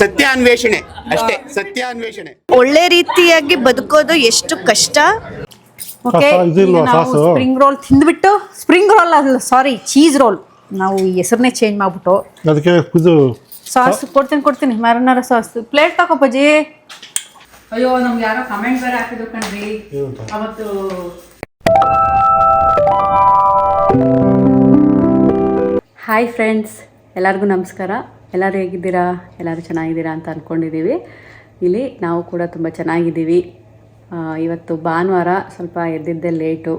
ಸತ್ಯಾನ್ವೇಷಣೆ ಅಷ್ಟೇ ಸತ್ಯಾನ್ವೇಷಣೆ. ಒಳ್ಳೆ ರೀತಿಯಾಗಿ ಬದುಕೋದು ಎಷ್ಟು ಕಷ್ಟ? Okay sauce sauce? Spring roll ತಿಂದ್ಬಿಟ್ಟು ಸ್ಪ್ರಿಂಗ್ ರೋಲ್ ಅಲ್ಲ ಸಾರಿ ಚೀಸ್ ರೋಲ್ ನಾವು ಈ ಹೆಸರನ್ನೇ ಚೇಂಜ್ ಮಾಡ್ಬಿಟ್ಟು. ಅದಕ್ಕೆ ಇದು ಸಾಸ್ ಕೊಡ್ತೀನಿ ಕೊಡ್ತೀನಿ ಮ್ಯಾರನಾರ ಸಾಸ್. ಪ್ಲೇಟ್ ತಗೋಪಜಿ ಅಯ್ಯೋ ನಮ್ಗೆ ಯಾರೋ ಕಮೆಂಟ್ ಬೇರೆ ಹಾಕಿದ್ರು ಕಣ್ರಿ. ಅವತ್ತು ಹಾಯ್ ಫ್ರೆಂಡ್ಸ್ ಎಲ್ಲರಿಗೂ ನಮಸ್ಕಾರ. ಎಲ್ಲರೂ ಹೇಗಿದ್ದೀರಾ? ಎಲ್ಲರೂ ಚೆನ್ನಾಗಿದ್ದೀರಾ ಅಂತ ಅಂದ್ಕೊಂಡಿದ್ದೀವಿ ಇಲ್ಲಿ ನಾವು ಕೂಡ ತುಂಬ ಚೆನ್ನಾಗಿದ್ದೀವಿ. ಇವತ್ತು ಭಾನುವಾರ ಸ್ವಲ್ಪ ಎದ್ದಿದ್ದೆ ಲೇಟು.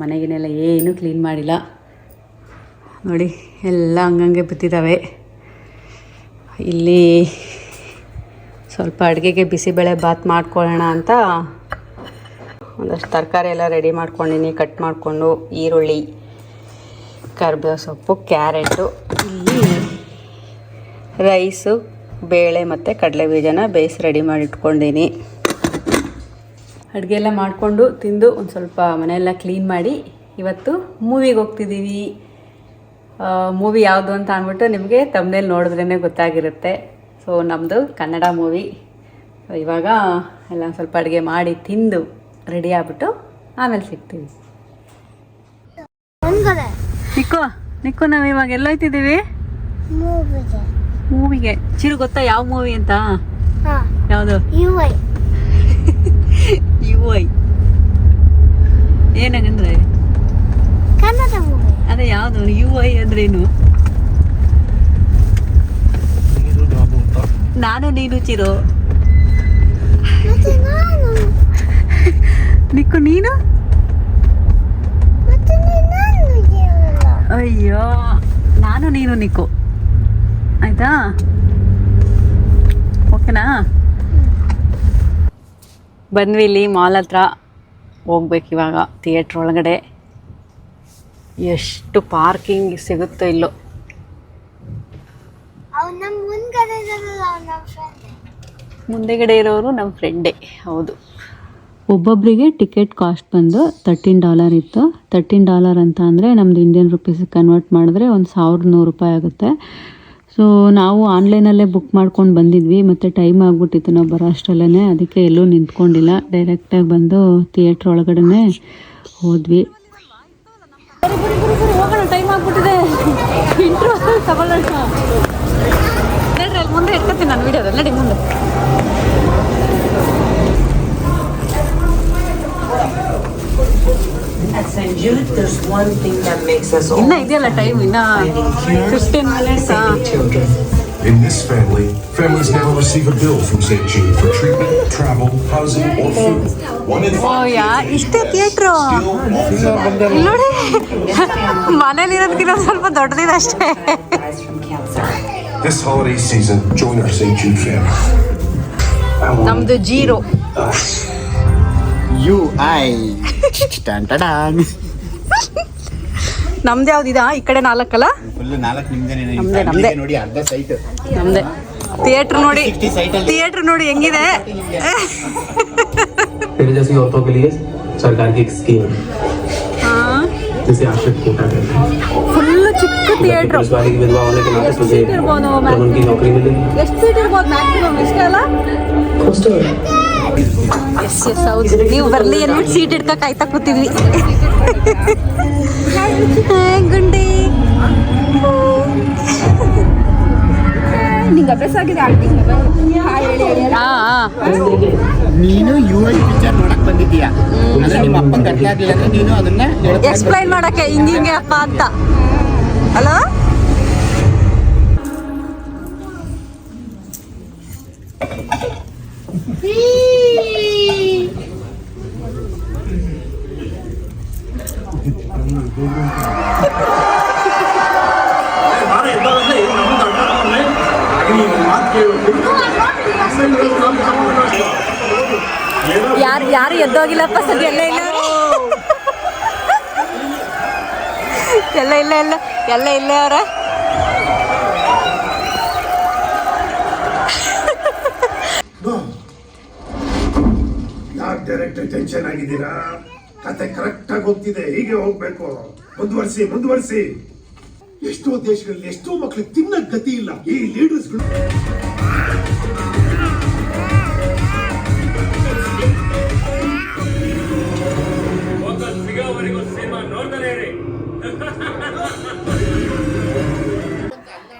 ಮನೆಗಿನೆಲ್ಲ ಏನೂ ಕ್ಲೀನ್ ಮಾಡಿಲ್ಲ. ನೋಡಿ, ಎಲ್ಲ ಹಂಗಂಗೆ ಬಿದ್ದಿದ್ದಾವೆ. ಇಲ್ಲಿ ಸ್ವಲ್ಪ ಅಡುಗೆಗೆ ಬಿಸಿಬೇಳೆ ಬಾತ್ ಮಾಡ್ಕೊಳ್ಳೋಣ ಅಂತ ಒಂದಷ್ಟು ತರಕಾರಿ ಎಲ್ಲ ರೆಡಿ ಮಾಡ್ಕೊಂಡಿನಿ. ಕಟ್ ಮಾಡಿಕೊಂಡು ಈರುಳ್ಳಿ, ಕರ್ಬೇವು ಸೊಪ್ಪು, ಕ್ಯಾರೆಟು. ಇಲ್ಲಿ ರೈಸು ಬೇಳೆ ಮತ್ತು ಕಡಲೆ ಬೀಜನ ಬೇಯಿಸಿ ರೆಡಿ ಮಾಡಿ ಇಟ್ಕೊಂಡೀನಿ ಅಡುಗೆ ಎಲ್ಲ ಮಾಡಿಕೊಂಡು ತಿಂದು ಒಂದು ಸ್ವಲ್ಪ ಮನೆಯೆಲ್ಲ ಕ್ಲೀನ್ ಮಾಡಿ ಇವತ್ತು ಮೂವಿಗೆ ಹೋಗ್ತಿದ್ದೀವಿ ಮೂವಿ ಯಾವುದು ಅಂತ ಅಂದ್ಬಿಟ್ಟು ನಿಮಗೆ ತಮ್ಮನೇಲಿ ನೋಡಿದ್ರೇ ಗೊತ್ತಾಗಿರುತ್ತೆ. ಸೊ ನಮ್ಮದು ಕನ್ನಡ ಮೂವಿ. ಇವಾಗ ಎಲ್ಲ ಸ್ವಲ್ಪ ಅಡುಗೆ ಮಾಡಿ ತಿಂದು ರೆಡಿ ಆಗ್ಬಿಟ್ಟು ಆಮೇಲೆ ಸಿಗ್ತೀವಿ. ನಿಕ್ಕು ನಿಕ್ಕು ನಾವು ಇವಾಗ ಎಲ್ಲೋಯ್ತಿದ್ದೀವಿ? ಮೂವಿಗೆ ಚಿರು ಗೊತ್ತಾ ಯಾವ ಮೂವಿ ಅಂತ? ಯಾವುದು? U I. ಮೂವಿ. ಅದೇ ಯಾವುದು? ಯು ಐ ಅಂದ್ರೇನು? ನಾನು ನೀನು ಚಿರು. ನಿಕ್ಕು ನೀನು? ಮತ್ತೆ ನಾನು? ಹೇಳಲ್ಲ ಅಯ್ಯೋ ನಾನು ನೀನು ನಿಕ್ಕು. ಆಯ್ತಾ? ಓಕೆನಾ? ಬಂದ್ವಿ ಇಲ್ಲಿ ಮಾಲ್ ಹತ್ರ ಹೋಗ್ಬೇಕು ಇವಾಗ ಥಿಯೇಟ್ರ್ ಒಳಗಡೆ. ಎಷ್ಟು ಪಾರ್ಕಿಂಗ್ ಸಿಗುತ್ತೋ ಇಲ್ಲೋ. ಮುಂದೆಗಡೆ ಇರೋರು ನಮ್ಮ ಫ್ರೆಂಡೇ ಹೌದು. ಒಬ್ಬೊಬ್ಬರಿಗೆ ಟಿಕೆಟ್ ಕಾಸ್ಟ್ ಬಂದು ತರ್ಟೀನ್ ಡಾಲರ್ ಇತ್ತು. ತರ್ಟೀನ್ ಡಾಲರ್ ಅಂತ ಅಂದರೆ ನಮ್ಮದು ಇಂಡಿಯನ್ ರುಪೀಸಿಗೆ ಕನ್ವರ್ಟ್ ಮಾಡಿದ್ರೆ ಒಂದು ಸಾವಿರದ ನೂರು ರೂಪಾಯಿ ಆಗುತ್ತೆ. ಸೊ ನಾವು ಆನ್ಲೈನಲ್ಲೇ ಬುಕ್ ಮಾಡ್ಕೊಂಡು ಬಂದಿದ್ವಿ. ಮತ್ತು ಟೈಮ್ ಆಗ್ಬಿಟ್ಟಿತ್ತು ನಾವು ಬರೋ ಅಷ್ಟರಲ್ಲೇ ಅದಕ್ಕೆ ಎಲ್ಲೂ ನಿಂತ್ಕೊಂಡಿಲ್ಲ. ಡೈರೆಕ್ಟಾಗಿ ಬಂದು ಥಿಯೇಟ್ರ್ ಒಳಗಡೆ ಹೋದ್ವಿ. ಟೈಮ್ ಆಗ್ಬಿಟ್ಟಿದೆ. ಮುಂದೆ ನಾನು one thing that makes us all ಇನ್ನ ಇದೆಯಲ್ಲ ಟೈಮ್ ಇನ್ನ fifteen minutes saving children. In this family, families now receive a bill from St. Jude for treatment, travel, housing, or food. One in O five ಯಾ ಇಷ್ಟೇ theatre still often ನೋಡಿ ಮನೇಲಿ ಇರೋದಕ್ಕಿಂತ ಸ್ವಲ್ಪ ದೊಡ್ಡದಿದೆ ಅಷ್ಟೇ Dies from cancer. This holiday season, join our St. Jude family. ನಮ್ದು zero you I ಟಂಟಡಾನ್ ನಮ್ದು ಯಾವ್ದಿದಾ ಈ ಕಡೆ ನಾಲ್ಕಲ್ಲ? ಥಿಯೇಟರ್ ನೋಡಿ ಥಿಯೇಟರ್ ನೋಡಿ ಹೆಂಗಿದೆ? ಎಷ್ಟು ಸೀಟ್ ಇರ್ಬೋದು ಮ್ಯಾಕ್ಸಿಮಮ್ ಇಷ್ಟೇ ಅಲ್ಲ? ಎಸ್ ಎಸ್ ಹೌದು. ನೀವು ಬರಲಿ ಅನ್ಬಿಟ್ಟು ಸೀಟ್ ಹಿಡ್ಕ ಕಾಯ್ತಾ ಕೂತಿದ್ವಿ. ಗುಂಡಿ. ನಿಂಗೆ ಅಭ್ಯಾಸ ಆಗಿದೆ ಆಕ್ಟಿಂಗ್ ನೀನು ಯು ಐ ಪಿಕ್ಚರ್ ನೋಡಕ್ ಬಂದಿದ್ದೀಯಾ? ಅಂದ್ರೆ ನಿಮ್ಮ ಆಗ್ಲಿಲ್ಲ ಅಂದ್ರೆ ನೀನು ಅದನ್ನ ಎಕ್ಸ್ಪ್ಲೈನ್ ಮಾಡಕ್ಕೆ ಹಿಂಗೆ ಹಿಂಗೆ ಅಪ್ಪ ಅಂತ. ಅಲೋ ಯಾರು ಯಾರು ಎದ್ದೋಗಿಲ್ಲಪ್ಪ ಸದ್ಯ ಎಲ್ಲ ಇಲ್ಲ ಎಲ್ಲ ಇಲ್ಲ ಇಲ್ಲ ಎಲ್ಲ ಇಲ್ಲೇ ಅವ್ರ. ಡೈರೆಕ್ಟ್ ಟೆನ್ಷನ್ ಆಗಿದ್ದೀರಾ? ಕತೆ ಕರೆಕ್ಟ್ ಆಗಿ ಹೋಗ್ತಿದೆ ಹೀಗೆ ಹೋಗ್ಬೇಕು. ಮುಂದುವರಿಸಿ ಮುಂದುವರಿಸಿ. ಎಷ್ಟೋ ದೇಶಗಳಲ್ಲಿ ಎಷ್ಟೋ ಮಕ್ಕಳು ತಿನ್ನಕ್ ಗತಿ ಇಲ್ಲ. ಈ ಲೀಡರ್ಸ್ಗಳು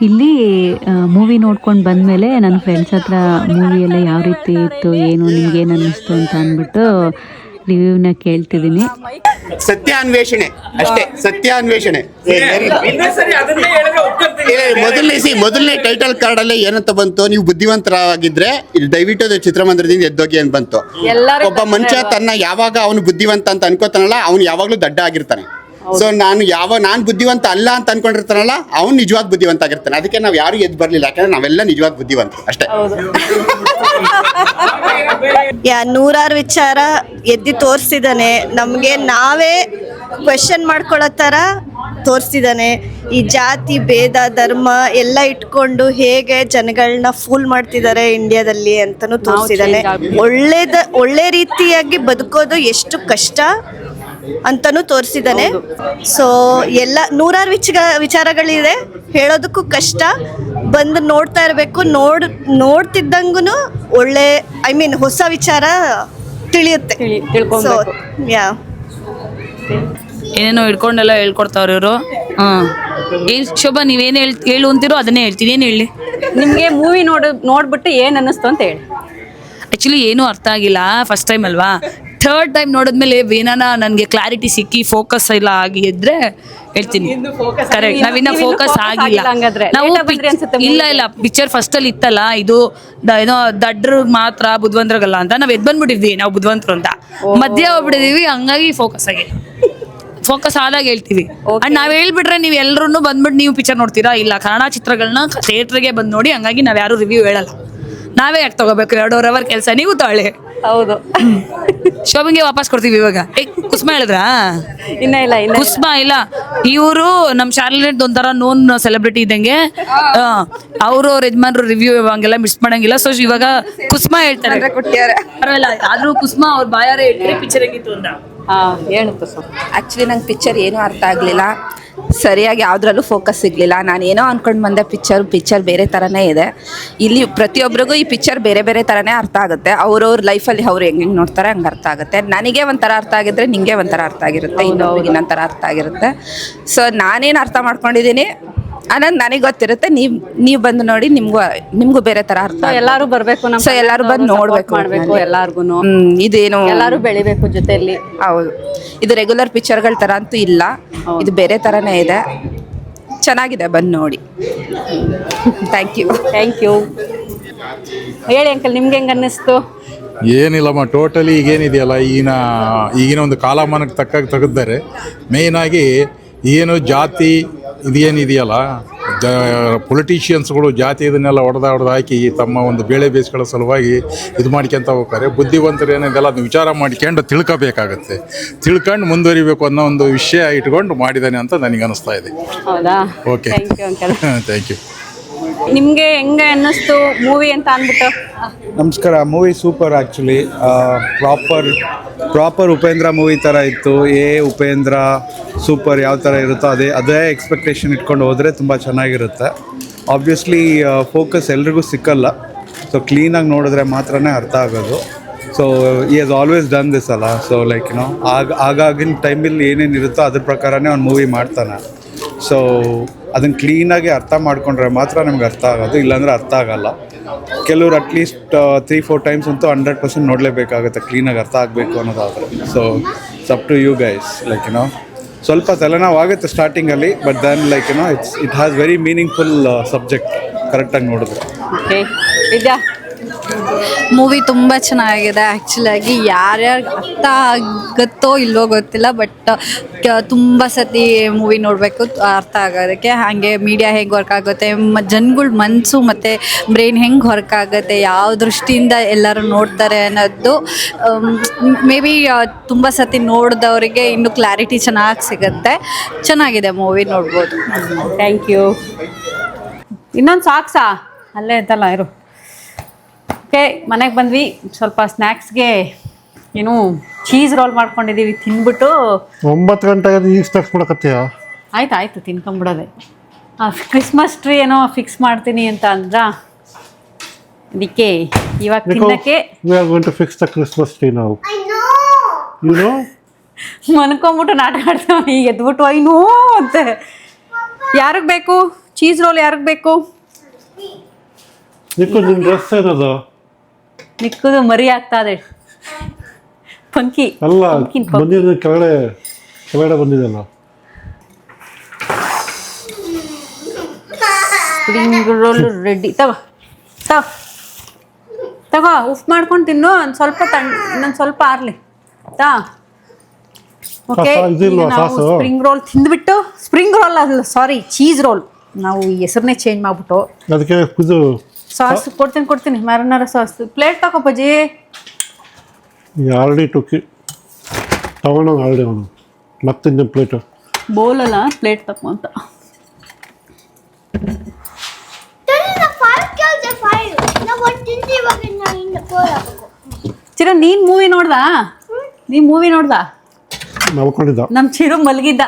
ಇಲ್ಲಿ ಮೂವಿ ನೋಡ್ಕೊಂಡು ಬಂದಮೇಲೆ ನನ್ನ ಫ್ರೆಂಡ್ಸ್ ಹತ್ರ ಮೂವಿಯೆಲ್ಲ ಎಲ್ಲ ಯಾವ ರೀತಿ ಇತ್ತು ಏನು ನಿಮ್ಗೇನು ಅನ್ನಿಸ್ತು ಅಂತ ಅಂದ್ಬಿಟ್ಟು ರಿವ್ಯೂನ ಕೇಳ್ತಿದ್ದೀನಿ. ಸತ್ಯಾನ್ವೇಷಣೆ ಅಷ್ಟೇ ಸತ್ಯಾನ್ವೇಷಣೆ. ಮೊದಲನೇ ಸಿ ಮೊದಲನೇ ಟೈಟಲ್ ಕಾರ್ಡ್ ಅಲ್ಲೇ ಏನಂತ ಬಂತು? ನೀವು ಬುದ್ಧಿವಂತರಾಗಿದ್ರೆ ಇಲ್ಲಿ ದಯವಿಟ್ಟು ಅದು ಚಿತ್ರಮಂದಿರದಿಂದ ಎದ್ದೋಗಿ ಅಂತ ಬಂತು. ಒಬ್ಬ ಮನುಷ್ಯ ತನ್ನ ಯಾವಾಗ ಅವನು ಬುದ್ಧಿವಂತ ಅಂತ ಅನ್ಕೋತಾನಲ್ಲ ಅವನು ಯಾವಾಗ್ಲೂ ದಡ್ಡ ಆಗಿರ್ತಾನೆ. ಸೊ ನಾನು ಯಾವ ನಾನು ಬುದ್ಧಿವಂತ ಅಲ್ಲ ಅಂತ ಅನ್ಕೊಂಡಿರ್ತಾನಲ್ಲ ಅವ್ನು ನಿಜವಾದ ಬುದ್ಧಿವಂತ ಆಗಿರ್ತಾನೆ. ಅದಕ್ಕೆ ನಾವು ಯಾರು ಎದ್ದು ಬರ್ಲಿಲ್ಲ. ಯಾಕಂದ್ರೆ ನಾವೆಲ್ಲ ನಿಜವಾದ ಬುದ್ಧಿವಂತ ಅಷ್ಟೇ. ಯಾ ನೂರಾರು ವಿಚಾರ ಎದ್ದು ತೋರಿಸಿದಾನೆ ನಮಗೆ ನಾವೇ ಕ್ವೆಶನ್ ಮಾಡ್ಕೊಳ್ಳೋ ಥರ ತೋರಿಸಿದಾನೆ ಈ ಜಾತಿ ಭೇದ ಧರ್ಮ ಎಲ್ಲ ಇಟ್ಕೊಂಡು ಹೇಗೆ ಜನಗಳನ್ನ ಫೂಲ್ ಮಾಡ್ತಿದ್ದಾರೆ ಇಂಡಿಯಾದಲ್ಲಿ ಅಂತಲೂ ತೋರಿಸಿದಾನೆ ಒಳ್ಳೇದ ಒಳ್ಳೆ ರೀತಿಯಾಗಿ ಬದುಕೋದು ಎಷ್ಟು ಕಷ್ಟ? ಅಂತನೂ ತೋರಿಸಿದ್ದಾನೆ. ಸೊ ಎಲ್ಲ ನೂರಾರು ವಿಚ ವಿಚಾರಗಳಿದೆ. ಹೇಳೋದಕ್ಕೂ ಕಷ್ಟ. ಬಂದು ನೋಡ್ತಾ ಇರಬೇಕು. ನೋಡ್ ನೋಡ್ತಿದ್ದಂಗೂ ಒಳ್ಳೆ ಐ ಮೀನ್ ಹೊಸ ವಿಚಾರ ತಿಳಿಯುತ್ತೆ. ಸೊ ಯಾ ಏನೇನೋ ಹಿಡ್ಕೊಂಡೆಲ್ಲ ಹೇಳ್ಕೊಡ್ತಾವ್ರಿ ಇವರು. ಹಾಂ. ಏನು ಶೋಭಾ ನೀವೇನು ಹೇಳ್ ಹೇಳು ಅಂತೀರೋ ಅದನ್ನೇ ಹೇಳ್ತೀನಿ. ಏನು ಹೇಳಿ? ನಿಮಗೆ ಮೂವಿ ನೋಡ ನೋಡ್ಬಿಟ್ಟು ಏನು ಅನ್ನಿಸ್ತು ಅಂತ ಹೇಳಿ. ಆ್ಯಕ್ಚುಲಿ ಏನೂ ಅರ್ಥ ಆಗಿಲ್ಲ. ಫಸ್ಟ್ ಟೈಮ್ ಅಲ್ವಾ? ಥರ್ಡ್ ಟೈಮ್ ನೋಡಿದ್ಮೇಲೆ ಏನಾನ ನನಗೆ ಕ್ಲಾರಿಟಿ ಸಿಕ್ಕಿ ಫೋಕಸ್ ಎಲ್ಲ ಆಗಿ ಇದ್ರೆ ಹೇಳ್ತೀನಿ ಕರೆಕ್ಟ್ ನಾವಿನ್ನ ಫೋಕಸ್ ಆಗಿಲ್ಲ ನಾವು ಇಲ್ಲ ಇಲ್ಲ. ಪಿಕ್ಚರ್ ಫಸ್ಟ್ ಅಲ್ಲಿ ಇತ್ತಲ್ಲ ಇದು ಏನೋ ದಡ್ರ ಮಾತ್ರ ಬುದ್ಧವಂತರಾಗಲ್ಲ ಅಂತ. ನಾವ್ ಎದ್ ಬಂದ್ಬಿಟ್ಟಿದ್ವಿ ನಾವು ಬುದ್ಧವಂತರು ಅಂತ. ಮಧ್ಯ ಹೋಗ್ಬಿಟ್ಟಿದೀವಿ ಹಂಗಾಗಿ ಫೋಕಸ್ ಆಗಿ ಫೋಕಸ್ ಆದಾಗ ಹೇಳ್ತೀವಿ. ಅಂಡ್ ನಾವ್ ಹೇಳ್ಬಿಟ್ರೆ ನೀವ್ ಎಲ್ಲರೂ ಬಂದ್ಬಿಟ್ಟು ನೀವು ಪಿಕ್ಚರ್ ನೋಡ್ತೀರಾ? ಇಲ್ಲ ಕನ್ನಡ ಚಿತ್ರಗಳನ್ನ ಥಿಯೇಟರ್ಗೆ ಬಂದ್ ನೋಡಿ ಹಂಗಾಗಿ ನಾವ್ ಯಾರು ರಿವ್ಯೂ ಹೇಳಲ್ಲ. ನಾವೇ ಯಾಕೆ ತಗೋಬೇಕು? ಎರಡೂವರೆ ಅವರ್ ಕೆಲಸ ನೀವು ತಾಳೆ. ಹೌದು. ಶೋಭನ್ಗೆ ವಾಪಸ್ ಕೊಡ್ತೀವಿ ಇವಾಗ. ಏ ಕುಸ್ಮ ಹೇಳಿದ್ರಾ? ಇನ್ನ ಇಲ್ಲ ಇಲ್ಲ. ಕುಸ್ಮ ಇಲ್ಲ. ಇವರು ನಮ್ಮ ಶಾರ್ಲೆಟ್ ಒಂಥರ ನೋನ್ ಸೆಲೆಬ್ರಿಟಿ ಇದ್ದಂಗೆ ಅವರು ಅವ್ರ ಯಜಮಾನ್ರು ರಿವ್ಯೂ ಹಂಗೆಲ್ಲ ಮಿಸ್ ಮಾಡಂಗಿಲ್ಲ. ಸೊ ಇವಾಗ ಕುಸ್ಮ ಹೇಳ್ತಾರೆ. ಪರವಾಗಿಲ್ಲ ಆದ್ರೂ ಕುಸ್ಮ ಅವ್ರ ಬಾಯಾರೆ ಹೇಳ್ತಾರೆ ಪಿಕ್ಚರ್ ಹೆಂಗಿತ್ತು ಅಂತ ಹಾ ಹೇಳುತ್ತೆ ಸೊ ಆ್ಯಕ್ಚುಲಿ ನಂಗೆ ಪಿಕ್ಚರ್ ಏನೂ ಅರ್ಥ ಆಗಲಿಲ್ಲ. ಸರಿಯಾಗಿ ಯಾವುದ್ರಲ್ಲೂ ಫೋಕಸ್ ಸಿಗಲಿಲ್ಲ ನಾನು ಏನೋ ಅಂದ್ಕೊಂಡು ಬಂದೆ ಪಿಕ್ಚರ್ ಪಿಕ್ಚರ್ ಬೇರೆ ಥರನೇ ಇದೆ. ಇಲ್ಲಿ ಪ್ರತಿಯೊಬ್ಬರಿಗೂ ಈ ಪಿಕ್ಚರ್ ಬೇರೆ ಬೇರೆ ಥರನೇ ಅರ್ಥ ಆಗುತ್ತೆ. ಅವ್ರವ್ರ ಲೈಫಲ್ಲಿ ಅವ್ರು ಹೆಂಗೆ ಹೆಂಗೆ ನೋಡ್ತಾರೆ ಹಂಗೆ ಅರ್ಥ ಆಗುತ್ತೆ. ನನಗೆ ಒಂಥರ ಅರ್ಥ ಆಗಿದ್ರೆ ನಿಂಗೆ ಒಂಥರ ಅರ್ಥ ಆಗಿರುತ್ತೆ ಇನ್ನೊಬ್ರಿಗೆ ಇನ್ನೊಂಥರ ಅರ್ಥ ಆಗಿರುತ್ತೆ. ಸೊ ನಾನೇನು ಅರ್ಥ ಮಾಡ್ಕೊಂಡಿದ್ದೀನಿ? ಅನ್ನೋದು ನನಗೆ ಗೊತ್ತಿರುತ್ತೆ. ನೀವು ನೀವು ಬಂದು ನೋಡಿ ನಿಮ್ಗೂ ನಿಮ್ಗೂ ಬೇರೆ ತರ ಅರ್ಥ ಆಗುತ್ತೆ. ಎಲ್ಲಾರು ಬರ್ಬೇಕು ನಮ್ಮ ಸೊ ಎಲ್ಲರೂ ಬಂದು ನೋಡ್ಬೇಕು ಮಾಡ್ಬೇಕು ಎಲ್ಲಾರ್ಗು ಹ್ಮ್, ಇದೇನು ಎಲ್ಲಾರು ಬೆಳಿಬೇಕು ಜೊತೆಯಲ್ಲಿ ಹೌದು. ಇದು ರೆಗ್ಯುಲರ್ ಪಿಕ್ಚರ್ಗಳ ತರ ಅಂತೂ ಇಲ್ಲ. ಇದು ಬೇರೆ ತರನೇ ಇದೆ. ಚೆನ್ನಾಗಿದೆ ಬಂದು ನೋಡಿ. ಥ್ಯಾಂಕ್ ಯು ಥ್ಯಾಂಕ್ ಯು ಹೇಳಿ ಅಂಕಲ್ ನಿಮ್ಗೆ ಹೆಂಗ್ ಅನ್ನಿಸ್ತು? ಏನಿಲ್ಲಮ್ಮ ಟೋಟಲಿ ಈಗೇನಿದೆಯಲ್ಲ ಈಗಿನ ಈಗಿನ ಒಂದು ಕಾಲಮಾನಕ್ಕೆ ತಕ್ಕಾಗಿ ತೆಗೆದರೆ ಮೇಯ್ನಾಗಿ ಏನು ಜಾತಿ ಇದೇನಿದೆಯಲ್ಲ ಜ ಪೊಲಿಟಿಷಿಯನ್ಸ್ಗಳು ಜಾತಿ ಇದನ್ನೆಲ್ಲ ಹೊಡೆದ ಹೊಡೆದು ಹಾಕಿ ತಮ್ಮ ಒಂದು ಬೇಳೆ ಬೇಯಿಸ್ಕೊಳ್ಳೋ ಸಲುವಾಗಿ ಇದು ಮಾಡ್ಕೊಂತ ಹೋಗ್ತಾರೆ. ಬುದ್ಧಿವಂತರು ಏನಿದೆಲ್ಲ ಅದನ್ನ ವಿಚಾರ ಮಾಡ್ಕೊಂಡು ತಿಳ್ಕೋಬೇಕಾಗತ್ತೆ. ತಿಳ್ಕೊಂಡು ಮುಂದುವರಿಬೇಕು ಅನ್ನೋ ಒಂದು ವಿಷಯ ಇಟ್ಕೊಂಡು ಮಾಡಿದ್ದಾನೆ ಅಂತ ನನಗೆ ಅನಿಸ್ತಾ ಇದೆ. ಹೌದಾ? Okay thank you uncle thank you ನಿಮ್ಗೆ ಹೆಂಗೆ ಅನ್ನಿಸ್ತು ಮೂವಿ ಅಂತ ಅಂದ್ಬಿಟ್ಟು? ನಮಸ್ಕಾರ movie super actually proper proper Upendra movie ಥರ ಇತ್ತು. ಏ ಉಪೇಂದ್ರ ಸೂಪರ್ ಯಾವ ಥರ ಇರುತ್ತೋ ಅದೇ ಅದೇ ಎಕ್ಸ್ಪೆಕ್ಟೇಷನ್ ಇಟ್ಕೊಂಡು ಹೋದರೆ ತುಂಬ ಚೆನ್ನಾಗಿರುತ್ತೆ. ಆಬ್ವಿಯಸ್ಲಿ ಫೋಕಸ್ ಎಲ್ರಿಗೂ ಸಿಕ್ಕಲ್ಲ. ಸೊ ಕ್ಲೀನಾಗಿ ನೋಡಿದ್ರೆ ಮಾತ್ರನೇ ಅರ್ಥ ಆಗೋದು. ಸೊ ಈ ಆಸ್ ಆಲ್ವೇಸ್ ಡನ್ ದಿಸ್ ಅಲ್ಲ. ಸೊ ಲೈಕ್ ನೋ ಆಗ, ಆಗಾಗಿನ ಟೈಮಲ್ಲಿ ಏನೇನು ಇರುತ್ತೋ ಅದ್ರ ಪ್ರಕಾರನೇ ಅವ್ನು ಮೂವಿ ಮಾಡ್ತಾನೆ. ಸೊ ಅದನ್ನು ಕ್ಲೀನಾಗಿ ಅರ್ಥ ಮಾಡಿಕೊಂಡ್ರೆ ಮಾತ್ರ ನಮ್ಗೆ ಅರ್ಥ ಆಗೋದು, ಇಲ್ಲಾಂದರೆ ಅರ್ಥ ಆಗೋಲ್ಲ. ಕೆಲವ್ರು at least three four times ಅಂತೂ ಹಂಡ್ರೆಡ್ ಪರ್ಸೆಂಟ್ ನೋಡಲೇಬೇಕಾಗುತ್ತೆ ಕ್ಲೀನಾಗಿ ಅರ್ಥ ಆಗಬೇಕು ಅನ್ನೋದಾದರೆ. So up to you guys like ಏನೋ ಸ್ವಲ್ಪ ತಲೆನೋವು ಆಗುತ್ತೆ ಸ್ಟಾರ್ಟಿಂಗಲ್ಲಿ ಬಟ್ ದೆನ್ ಲೈಕ್ ಏನೋ it's it has very meaningful subject ಕರೆಕ್ಟಾಗಿ ನೋಡಿದ್ರೆ. ಮೂವಿ ತುಂಬ ಚೆನ್ನಾಗಿದೆ. ಆ್ಯಕ್ಚುಲಾಗಿ ಯಾರ್ಯಾರು ಅರ್ಥ ಆಗುತ್ತೋ ಇಲ್ಲೋ ಗೊತ್ತಿಲ್ಲ ಬಟ್ ತುಂಬ ಸತಿ ಮೂವಿ ನೋಡಬೇಕು ಅರ್ಥ ಆಗೋದಕ್ಕೆ. ಹಾಗೆ ಮೀಡಿಯಾ ಹೆಂಗೆ ವರ್ಕ್ ಆಗುತ್ತೆ ಮ ಜನಗಳ ಮನಸ್ಸು ಮತ್ತು ಬ್ರೈನ್ ಹೆಂಗೆ ವರ್ಕ್ ಆಗುತ್ತೆ ಯಾವ ದೃಷ್ಟಿಯಿಂದ ಎಲ್ಲರೂ ನೋಡ್ತಾರೆ ಅನ್ನೋದು ಮೇ ಬಿ ತುಂಬ ಸತಿ ನೋಡಿದವರಿಗೆ ಇನ್ನೂ ಕ್ಲಾರಿಟಿ ಚೆನ್ನಾಗಿ ಸಿಗುತ್ತೆ. ಚೆನ್ನಾಗಿದೆ ಮೂವಿ ನೋಡ್ಬೋದು. ಥ್ಯಾಂಕ್ ಯು ಇನ್ನೊಂದು ಸಾಕ್ಸಾ? ಅಲ್ಲೇ ಇದ್ದಲ್ಲ ಇರು. ಓಕೆ ಮನೆಗೆ ಬಂದ್ವಿ. ಸ್ವಲ್ಪ ಸ್ನ್ಯಾಕ್ಸ್ಗೆ ಏನು ಚೀಸ್ ರೋಲ್ ಮಾಡ್ಕೊಂಡಿದ್ದೀವಿ ತಿಂದ್ಬಿಟ್ಟು ಒಂಬತ್ತು ಗಂಟೆಗೆ ಈಗ ಸ್ನ್ಯಾಕ್ಸ್ ಮಾಡಕತ್ತೀಯ ಆಯ್ತು ಆಯಿತು ತಿನ್ಕೊಂಬಿಡೋದೆ. ಕ್ರಿಸ್ಮಸ್ ಟ್ರೀ ಏನೋ ಫಿಕ್ಸ್ ಮಾಡ್ತೀನಿ ಅಂತ ಅಂದ್ರ ಅದಕ್ಕೆ ಇವಾಗ ತಿನ್ನಕ್ಕೆ fix Christmas tree now. You know? ಮನ್ಕೊಂಬಿಟ್ಟು ನಾಟಕ ಆಡ್ತಾವ ಈಗ ಎದ್ಬಿಟ್ಟು ಐನೋ ಅಂತ. ಯಾರಿಗೆ ಬೇಕು? ಚೀಸ್ ರೋಲ್ ಯಾರಿಗೆ ಬೇಕು? ನಿನ್ನ ಡ್ರೆಸ್ ಏನದು? ನಿಕ್ಕದು ಮರಿ ಆಗ್ತಾ ಇದೆ ಪಂಕಿ ಅಲ್ಲ Pumpkin pop. ಬಂದಿದ್ದು ಕೆಳಗಡೆ ಕೆಳಗಡೆ ಬಂದಿದೆಲ್ಲ ಸ್ಪ್ರಿಂಗ್ ರೋಲ್ ರೆಡಿ ತಗೋ ತಗೋ. ತಗೋ ಉಫ್ ಮಾಡ್ಕೊಂಡು ತಿನ್ನು ಒಂದು ಸ್ವಲ್ಪ ತಣ್ಣ ಇನ್ನೊಂದು ಸ್ವಲ್ಪ ಆರ್ಲಿ. ತಾ ಓಕೆ ಸಾಸು ಇದಿಲ್ವಾ ನಾವು ಸಾಸು? ಸ್ಪ್ರಿಂಗ್ ರೋಲ್ ತಿಂದ್ಬಿಟ್ಟು ಸ್ಪ್ರಿಂಗ್ ರೋಲ್ ಅಲ್ಲ ಸಾರಿ ಚೀಸ್ ರೋಲ್ ನಾವು ಈ ಹೆಸರನ್ನೇ ಚೇಂಜ್ ಮಾಡ್ಬಿಟ್ಟು. ಅದಕ್ಕೆ ಇದು ಸಾಸ್ ಕೊಡ್ತೀನಿ ಕೊಡ್ತೀನಿ. Marinara sauce. ಪ್ಲೇಟ್ ತಗೋಪಜಿ ಆಲ್ರೆಡಿ ಟುಕಿ ತಗೊಂಡು ಆಲ್ರೆಡಿ ಅವನು. ಮತ್ತೆ ನಿಮ್ಮ ಪ್ಲೇಟು ಬೌಲ್ ಅಲ್ಲ ಪ್ಲೇಟ್ ತಗೋ ಅಂತ. ಚಿರ ನೀನ್ ಮೂವಿ ನೋಡ್ದಾ? ನೀ ಮೂವಿ ನೋಡ್ದಾ? ಮಲ್ಕೊಂಡಿದ್ದ ನಮ್ ಚಿರು ಮಲಗಿದ್ದ.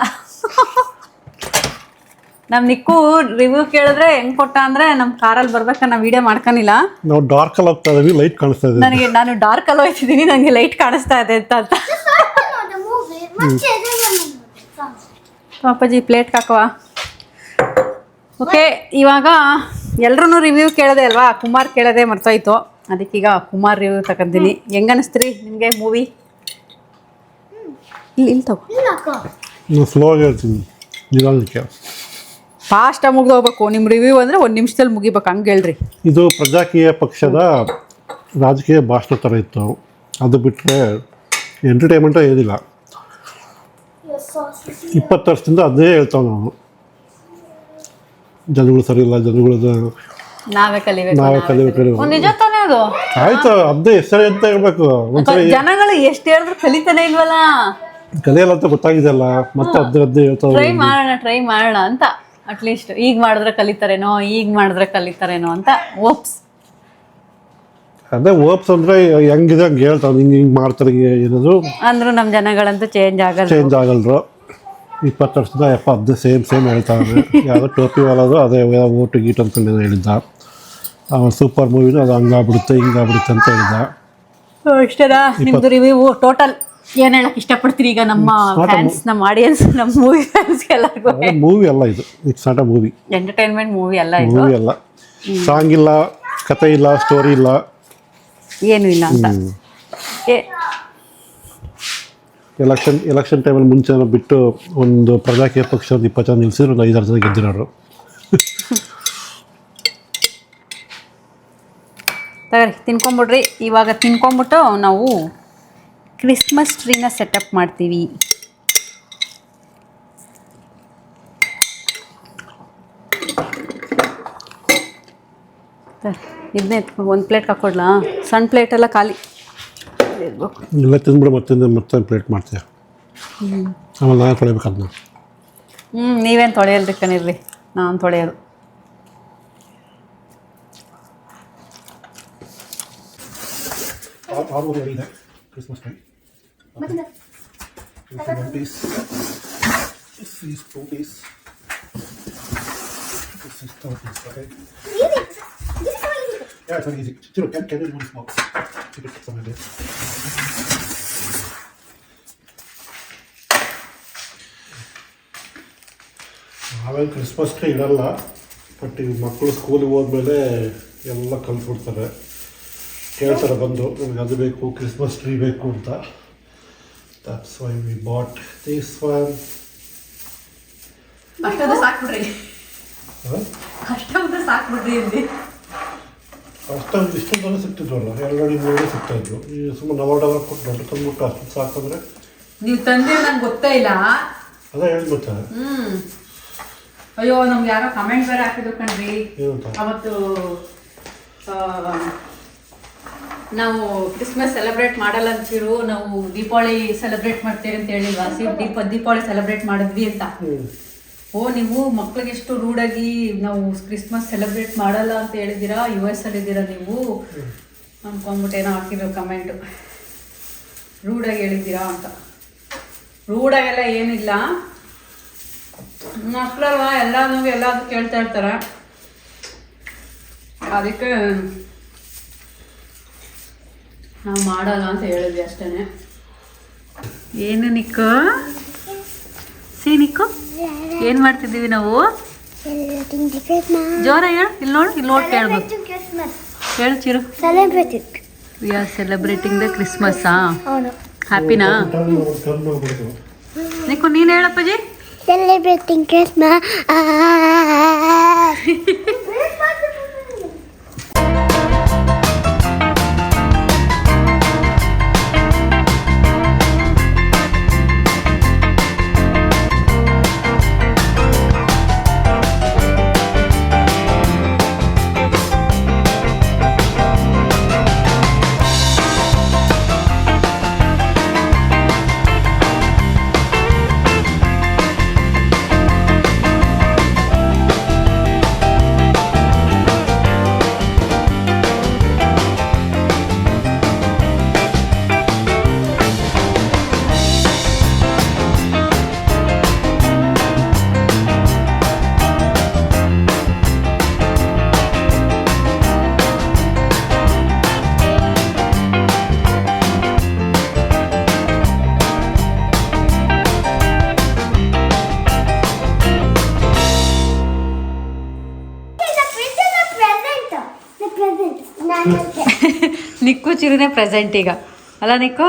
ನಮ್ ನಿಕ್ಕು ರಿವ್ಯೂ ಕೇಳಿದ್ರೆ ಹೆಂಗ್ ಕೊಟ್ಟ ಅಂದ್ರೆ ನಮ್ ಕಾರಲ್ಲಿ ಬರ್ಬೇಕ ನಾವ್ ವಿಡಿಯೋ ಮಾಡ್ಕೊನಿಲ್ಲ. ನಾವು ಡಾರ್ಕಲ್ಲಿ ಹೋಗ್ತಾ ಇದೀವಿ ಲೈಟ್ ಕಾಣಿಸ್ತಾ ಇದೆ. ನನಗೆ ನಾನು ಡಾರ್ಕ್ ಅಲ್ಲಿ ಹೋಯ್ತಿದೀನಿ ನನಗೆ ಲೈಟ್ ಕಾಣಿಸ್ತಾ ಇದೆ ಅಂತ ಪಾಪಾಜಿ ಪ್ಲೇಟ್ ಹಾಕುವ? ಓಕೆ ಇವಾಗ ಎಲ್ರೂ ರಿವ್ಯೂ ಕೇಳದೆ ಅಲ್ವಾ? ಕುಮಾರ್ ಕೇಳದೆ ಮರ್ತೋಯ್ತು. ಅದಕ್ಕೀಗ ಕುಮಾರ್ ರಿವ್ಯೂ ತಗೊಂತೀನಿ ಹೆಂಗ ಅನಿಸ್ತ್ರಿ ನಿಮಗೆ ಮೂವಿ ಇಲ್ಲಿ ಇಲ್ಲಿ ತಗೋ. ಸ್ಲೋ ಹೇಳ್ತೀನಿ. ನಿಧಾನಕ್ಕೆ. ಫಾಸ್ಟಾಗಿ ಮುಗ್ದು ಹೋಗ್ಬೇಕು ನಿಮ್ಮ ರಿವ್ಯೂ ಅಂದ್ರೆ ಒಂದು ನಿಮಿಷದಲ್ಲಿ ಮುಗಿಬೇಕು. ಹಂಗೆ ಹೇಳ್ರಿ. ಇದು ಪ್ರಜಾಕೀಯ ಪಕ್ಷದ ರಾಜಕೀಯ ಭಾಷಣ ಥರ ಇತ್ತು. ಅದು ಬಿಟ್ಟರೆ ಎಂಟರ್ಟೈನ್ಮೆಂಟ್ ಏನಿಲ್ಲ. ಇಪ್ಪತ್ತು ವರ್ಷದಿಂದ ಅದೇ ಹೇಳ್ತಾವೆ ನಾವು. ಜನಗಳು ಸರಿ ಇಲ್ಲ ಜನಗಳ ನಾವೇ ಕಲಿಬೇಕು ನಾವೇ ಕಲಿಬೇಕು ಕಲಿಬೇಕು. ನಿಜ ತಾನೇ ಅದು? ಆಯ್ತು ಅದೇ ಹೆಸರು ಅಂತ ಹೇಳ್ಬೇಕು. ಒಂದ್ಸರಿ ಜನಗಳು ಎಷ್ಟು ಹೇಳಿದ್ರು ಕಲಿತಾನೆ ಇಲ್ವಲ್ಲ? ಕಲಿಯಲ್ಲ ಅಂತ ಗೊತ್ತಾಗಿದೆಯಲ್ಲ. ಮತ್ತೆ ಅದೇ ಅದೇ ಹೇಳ್ತಾವೆ ಟ್ರೈ ಮಾಡೋಣ ಟ್ರೈ ಮಾಡೋಣ ಅಂತ. ಅಟ್ಲೀಸ್ಟ್ ಈಗ ಮಾಡಿದ್ರೆ ಕಲಿತಾರೇನೋ ಈಗ ಮಾಡಿದ್ರೆ ಕಲಿತಾರೇನೋ ಅಂತ ಓಪ್ಸ್ ಅದೇ ಓಪ್ಸ್ ಅಂದ್ರೆ ಹೆಂಗಿದೆ ಹಂಗೆ ಹೇಳ್ತಾರೆ ಹಿಂಗೆ ಹಿಂಗೆ ಮಾಡ್ತಾರೆ ಏನದು ಅಂದ್ರೂ ನಮ್ಮ ಜನಗಳಂತೂ ಚೇಂಜ್ ಆಗಲ್ಲ ಚೇಂಜ್ ಆಗಲ್ರು. ಇಪ್ಪತ್ತು ವರ್ಷದ ಯಪ್ಪ ಅದೇ ಸೇಮ್ ಸೇಮ್ ಹೇಳ್ತಾರೆ ಯಾವುದೋ ಟೋಪಿ ವಾಲದು ಅದೇ ಓಟು ಗೀಟ್ ಅಂತ ಹೇಳಿದ್ದ. ಅವನು ಸೂಪರ್ ಮೂವಿನೂ ಅದು ಹಂಗಾಗ್ಬಿಡುತ್ತೆ ಹಿಂಗಾಗ್ಬಿಡುತ್ತೆ ಅಂತ ಹೇಳಿದ್ದ. ಇಷ್ಟೇನಾ? ನಿಮ್ದು ರಿವ್ಯೂ ಟೋಟಲ್ ಏನ್ ಹೇಳಕ್ ಇಷ್ಟಪಡ್ತೀರಿ ಈಗ ನಮ್ಮ ಫ್ಯಾನ್ಸ್ ನಮ್ಮ ಆಡಿಯನ್ಸ್ ನಮ್ಮ ಮೂವಿ ಫ್ಯಾನ್ಸ್ ಎಲ್ಲರಿಗೂ? ಮೂವಿ ಅಲ್ಲ ಇದು. It's not a movie entertainment movie ಅಲ್ಲ ಇದು? ಮೂವಿ ಅಲ್ಲ. ಸಾಂಗ್ ಇಲ್ಲ ಕಥೆ ಇಲ್ಲ ಸ್ಟೋರಿ ಇಲ್ಲ. ಏನು ಇಲ್ಲ ಅಂತ? ಎಲೆಕ್ಷನ್ ಎಲೆಕ್ಷನ್ ಟೈಮಲ್ಲಿ ಮುಂಚೆ ಬಿಟ್ಟು ಒಂದು ಪ್ರಜಾಕೀಯ ಪಕ್ಷ ಒಂದು ಇಪ್ಪತ್ತು ಜನ ನಿಲ್ಸಿದ್ರು ಒಂದು ಐದಾರು ಜನ ಗೆದ್ದಿರೋರು. ತಗೊಳ್ರಿ ತಿನ್ಕೊಂಬಿಡ್ರಿ. ಇವಾಗ ತಿನ್ಕೊಂಬಿಟ್ಟು ನಾವು ಕ್ರಿಸ್ಮಸ್ ಟ್ರೀನ ಸೆಟಪ್ ಮಾಡ್ತೀವಿ. ಇದನ್ನೇ ಎತ್ಕೊಂಡು ಒಂದು ಪ್ಲೇಟ್ ಹಾಕೊಡ್ಲಾ? ಸಣ್ಣ ಪ್ಲೇಟೆಲ್ಲ ಖಾಲಿ. ಎಲ್ಲ ತಿಂದ್ಬಿಡು ಮತ್ತೆ ಮತ್ತೊಂದು ಪ್ಲೇಟ್ ಮಾಡ್ತೀಯ? ಆಮೇಲೆ ನಾನು ತೊಳಿಬೇಕು ಅದನ್ನ ಹ್ಞೂ ನೀವೇನು ತೊಳೆಯಲ್ರಿ ಕಣಿರ್ರಿ. ನಾನು ತೊಳೆಯೋದು. Christmas time Yeah, it's very easy. Chiro, can, can you remove this box? Keep it somewhere there. ನಾವೇನು ಕ್ರಿಸ್ಮಸ್ ಟ್ರೀ ಇಡಲ್ಲ ಬಟ್ ಈಗ ಮಕ್ಕಳು ಸ್ಕೂಲಿಗೆ ಹೋದ್ಮೇಲೆ ಎಲ್ಲ ಕಲ್ತ್ಬಿಡ್ತಾರೆ ಕೇಳ್ತಾರೆ ಬಂದು ನನಗೆ ಅದು ಬೇಕು ಕ್ರಿಸ್ಮಸ್ ಟ್ರೀ ಬೇಕು ಅಂತ. That's why we bought this one. ಅಷ್ಟೊಂದು ಸಾಕ್ಬಿಡ್ರಿ. ಅಷ್ಟೊಂದು ಸಾಕ್ಬಿಡ್ರಿ ಇಲ್ಲಿ. ಅಷ್ಟೊಂದು ಇಷ್ಟೊಂದೆಲ್ಲ ಸಿಗ್ತಿದ್ವಲ್ಲ ಮೂರು ಸಿಗ್ತಾ ಇದ್ವು ಈ ಸುಮ್ಮನೆ ನವ ಡಬಲ್ ಕೊಟ್ಟು ದೊಡ್ಡ ತಂದ್ಬಿಟ್ಟು ಅಷ್ಟು ಸಾಕಂದ್ರೆ? ನೀವು ತಂದೆ ನಂಗೆ ಗೊತ್ತೇ ಇಲ್ಲ. ಅದೇ ಹೇಳ್ಬಿಟ್ಟೆ ಹ್ಮ್. ಅಯ್ಯೋ ನಮ್ಗೆ ಯಾರೋ ಕಮೆಂಟ್ ಬೇರೆ ಹಾಕಿದ್ರು ಕಣ್ರಿ. ಅವತ್ತು ನಾವು ಕ್ರಿಸ್ಮಸ್ ಸೆಲೆಬ್ರೇಟ್ ಮಾಡಲ್ಲ ಅಂತೀರು ನಾವು ದೀಪಾವಳಿ ಸೆಲೆಬ್ರೇಟ್ ಮಾಡ್ತೀವಿ ಅಂತ ಹೇಳಿಲ್ವಾ? ಸಿ ದೀಪ ದೀಪಾವಳಿ ಸೆಲೆಬ್ರೇಟ್ ಮಾಡಿದ್ವಿ ಅಂತ. ಓ ನೀವು ಮಕ್ಳಿಗೆ ಎಷ್ಟು ರೂಢಾಗಿ ನಾವು ಕ್ರಿಸ್ಮಸ್ ಸೆಲೆಬ್ರೇಟ್ ಮಾಡಲ್ಲ ಅಂತ ಹೇಳಿದ್ದೀರಾ? ಯು ಎಸ್ ಅಲ್ಲಿದ್ದೀರಾ ನೀವು? ಅನ್ಕೊಂಡ್ಬಿಟ್ಟು ಏನೋ ಹಾಕಿದ್ರು ಕಮೆಂಟು ರೂಢಾಗಿ ಹೇಳಿದ್ದೀರಾ ಅಂತ. ರೂಢಾಗೆಲ್ಲ ಏನಿಲ್ಲ. ಮಕ್ಕಳಲ್ವಾ ಎಲ್ಲ ನಮಗೆ ಎಲ್ಲ ಕೇಳ್ತಾ ಇರ್ತಾರೆ. ಅದಕ್ಕೆ ನಾವು ಮಾಡಲ್ಲ ಅಂತ ಹೇಳಿದ್ವಿ ಅಷ್ಟೇ ಏನು ನಿಕ್ಕು? ಸಿ ನಿಕ್ಕು? ಏನು ಮಾಡ್ತಿದ್ದೀವಿ ನಾವು? ಜೋರ ಹೇಳು ಇಲ್ಲಿ ನೋಡು ಇಲ್ಲಿ ನೋಡಿ ಕೇಳ್ಬೇಕು. ಹೇಳು Chiru. We are celebrating the Christmas ಹ್ಯಾಪಿನಾ ನಿಕ್ಕು ನೀನು ಹೇಳಪ್ಪಾಜಿ. ಸೆಲೆಬ್ರೇಟಿಂಗ್ ಕ್ರಿಸ್ಮಸ್ ನಿಕ್ಕು ಪ್ರೆಸೆಂಟ್ ಈಗ ಅಲ್ಲ ನಿಕ್ಕು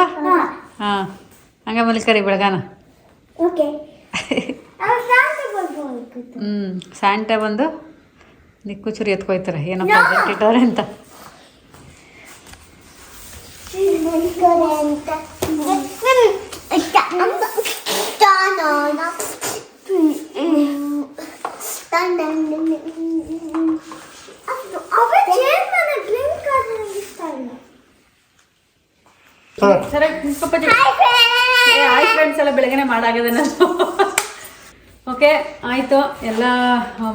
ಹಾಂ ಹಂಗೆ ಮಲ್ಕರಿ ಬೆಳಗಾನ ಓಕೆ ಹ್ಞೂ ಸ್ಯಾಂಟ ಬಂದು ನಿಕ್ಕು ಚುರಿ ಎತ್ಕೊಯ್ತಾರೆ ಏನೋ ಪ್ರೆಸೆಂಟ್ ಇಟ್ಟವ್ರೆ ಅಂತ ಸರಿ ನಿಂತ್ಕೊಪ್ಪಜ್ಜಿ. ಏ, ಆಯ್ತು ಫ್ರೆಂಡ್ಸ್ ಎಲ್ಲ ಬೆಳಗ್ಗೆನೆ ಮಾಡಾಗಿದೆ ನಾನು. ಓಕೆ ಆಯಿತು. ಎಲ್ಲ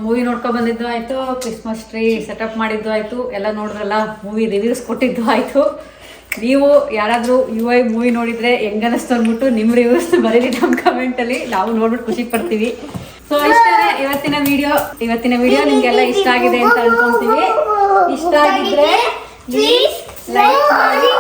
ಮೂವಿ ನೋಡ್ಕೊ ಬಂದಿದ್ದು ಆಯಿತು. ಕ್ರಿಸ್ಮಸ್ ಟ್ರೀ ಸೆಟಪ್ ಮಾಡಿದ್ದು ಆಯಿತು. ಎಲ್ಲ ನೋಡಿದ್ರಲ್ಲ ಮೂವಿ ರಿವ್ಯೂಸ್ ಕೊಟ್ಟಿದ್ದು ಆಯಿತು. ನೀವು ಯಾರಾದರೂ ಯು ಐ ಮೂವಿ ನೋಡಿದರೆ ಹೆಂಗನಿಸ್ತು ಅಂದ್ಬಿಟ್ಟು ನಿಮ್ಮ ರಿವ್ಯೂಸ್ ಬರೀರಿ ನಮ್ಮ ಕಮೆಂಟಲ್ಲಿ ನಾವು ನೋಡ್ಬಿಟ್ಟು ಖುಷಿ ಪಡ್ತೀವಿ. ಸೊ ಇಷ್ಟೇ ಇವತ್ತಿನ ವಿಡಿಯೋ ಇವತ್ತಿನ ವಿಡಿಯೋ ನಿಮಗೆಲ್ಲ ಇಷ್ಟ ಆಗಿದೆ ಅಂತ ಅನ್ಕೊಂತೀವಿ. ಇಷ್ಟ ಆಗಿದ್ರೆ ಪ್ಲೀಸ್ ಲೈಕ್ ಮಾಡಿ.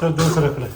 Sen dön tarafına.